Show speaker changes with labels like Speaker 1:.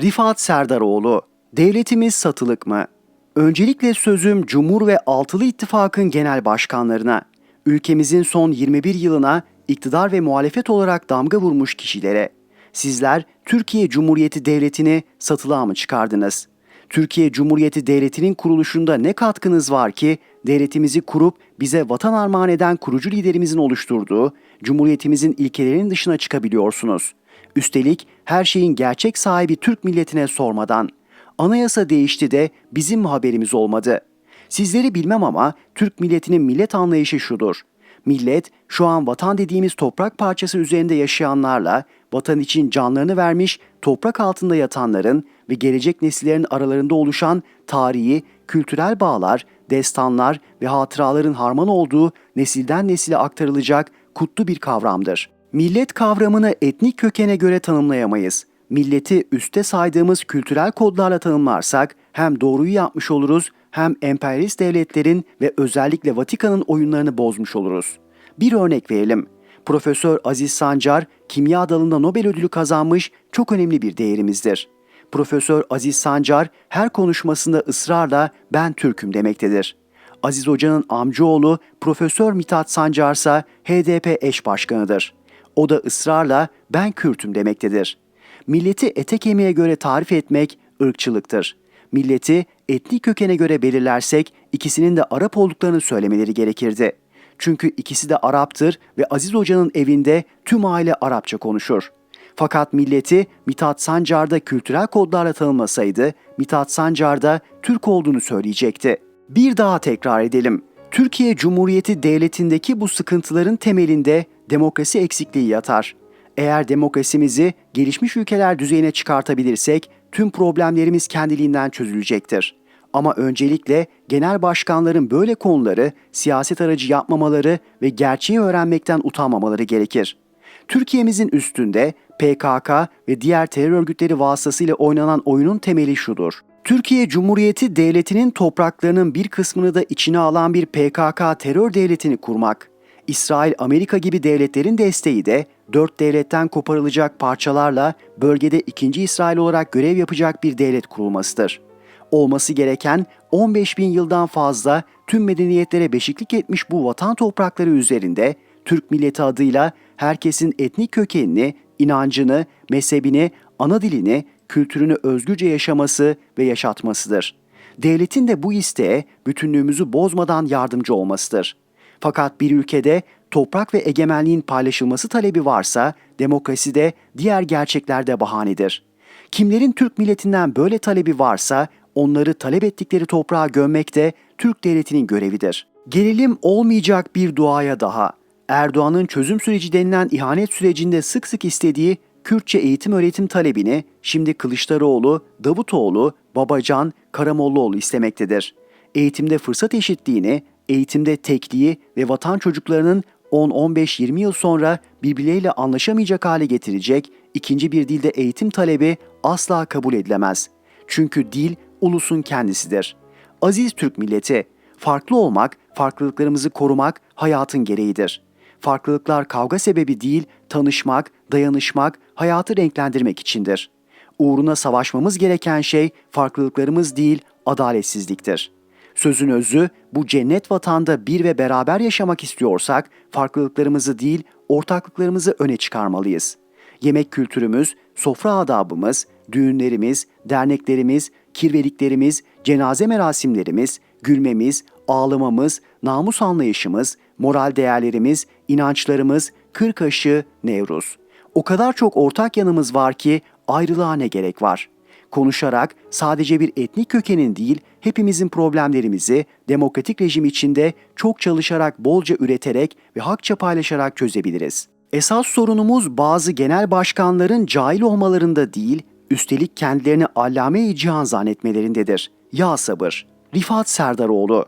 Speaker 1: Rifat Serdaroğlu, devletimiz satılık mı? Öncelikle sözüm Cumhur ve Altılı İttifak'ın genel başkanlarına, ülkemizin son 21 yılına iktidar ve muhalefet olarak damga vurmuş kişilere. Sizler Türkiye Cumhuriyeti Devleti'ni satılığa mı çıkardınız? Türkiye Cumhuriyeti Devleti'nin kuruluşunda ne katkınız var ki devletimizi kurup bize vatan armağan eden kurucu liderimizin oluşturduğu Cumhuriyetimizin ilkelerinin dışına çıkabiliyorsunuz? Üstelik her şeyin gerçek sahibi Türk milletine sormadan. Anayasa değişti de bizim mi haberimiz olmadı? Sizleri bilmem ama Türk milletinin millet anlayışı şudur. Millet şu an vatan dediğimiz toprak parçası üzerinde yaşayanlarla vatan için canlarını vermiş toprak altında yatanların ve gelecek nesillerin aralarında oluşan tarihi, kültürel bağlar, destanlar ve hatıraların harman olduğu nesilden nesile aktarılacak kutlu bir kavramdır. Millet kavramını etnik kökene göre tanımlayamayız. Milleti üste saydığımız kültürel kodlarla tanımlarsak hem doğruyu yapmış oluruz hem emperyalist devletlerin ve özellikle Vatikan'ın oyunlarını bozmuş oluruz. Bir örnek verelim. Profesör Aziz Sancar kimya dalında Nobel ödülü kazanmış çok önemli bir değerimizdir. Profesör Aziz Sancar her konuşmasında ısrarla ben Türk'üm demektedir. Aziz Hoca'nın amcaoğlu Profesör Mithat Sancar ise HDP eş başkanıdır. O da ısrarla ben Kürt'üm demektedir. Milleti ete kemiğe göre tarif etmek ırkçılıktır. Milleti etnik kökene göre belirlersek ikisinin de Arap olduklarını söylemeleri gerekirdi. Çünkü ikisi de Araptır ve Aziz Hoca'nın evinde tüm aile Arapça konuşur. Fakat milleti Mithat Sancar'da kültürel kodlarla tanımlasaydı, Mithat Sancar'da Türk olduğunu söyleyecekti. Bir daha tekrar edelim. Türkiye Cumhuriyeti Devleti'ndeki bu sıkıntıların temelinde demokrasi eksikliği yatar. Eğer demokrasimizi gelişmiş ülkeler düzeyine çıkartabilirsek tüm problemlerimiz kendiliğinden çözülecektir. Ama öncelikle genel başkanların böyle konuları siyaset aracı yapmamaları ve gerçeği öğrenmekten utanmamaları gerekir. Türkiye'mizin üstünde PKK ve diğer terör örgütleri vasıtasıyla oynanan oyunun temeli şudur. Türkiye Cumhuriyeti Devleti'nin topraklarının bir kısmını da içine alan bir PKK terör devletini kurmak. İsrail, Amerika gibi devletlerin desteği de dört devletten koparılacak parçalarla bölgede ikinci İsrail olarak görev yapacak bir devlet kurulmasıdır. Olması gereken 15 bin yıldan fazla tüm medeniyetlere beşiklik etmiş bu vatan toprakları üzerinde Türk milleti adıyla herkesin etnik kökenini, inancını, mezhebini, ana dilini, kültürünü özgürce yaşaması ve yaşatmasıdır. Devletin de bu isteğe bütünlüğümüzü bozmadan yardımcı olmasıdır. Fakat bir ülkede toprak ve egemenliğin paylaşılması talebi varsa demokrasi de diğer gerçeklerde bahanedir. Kimlerin Türk milletinden böyle talebi varsa onları talep ettikleri toprağa gömmek de Türk devletinin görevidir. Gelelim olmayacak bir duaya daha. Erdoğan'ın çözüm süreci denilen ihanet sürecinde sık sık istediği Kürtçe eğitim öğretim talebini şimdi Kılıçdaroğlu, Davutoğlu, Babacan, Karamollaoğlu istemektedir. Eğitimde fırsat eşitliğini, eğitimde tekliği ve vatan çocuklarının 10-15-20 yıl sonra birbirleriyle anlaşamayacak hale getirecek ikinci bir dilde eğitim talebi asla kabul edilemez. Çünkü dil ulusun kendisidir. Aziz Türk milleti, farklı olmak, farklılıklarımızı korumak hayatın gereğidir. Farklılıklar kavga sebebi değil, tanışmak, dayanışmak, hayatı renklendirmek içindir. Uğruna savaşmamız gereken şey farklılıklarımız değil, adaletsizliktir. Sözün özü bu cennet vatanda bir ve beraber yaşamak istiyorsak farklılıklarımızı değil, ortaklıklarımızı öne çıkarmalıyız. Yemek kültürümüz, sofra adabımız, düğünlerimiz, derneklerimiz, kirveliklerimiz, cenaze merasimlerimiz, gülmemiz, ağlamamız, namus anlayışımız, moral değerlerimiz, inançlarımız, kırkaşı, Nevruz. O kadar çok ortak yanımız var ki ayrılığa ne gerek var? Konuşarak sadece bir etnik kökenin değil, hepimizin problemlerimizi demokratik rejim içinde çok çalışarak, bolca üreterek ve hakça paylaşarak çözebiliriz. Esas sorunumuz bazı genel başkanların cahil olmalarında değil, üstelik kendilerini allame-i cihan zannetmelerindedir. Ya sabır. Rifat Serdaroğlu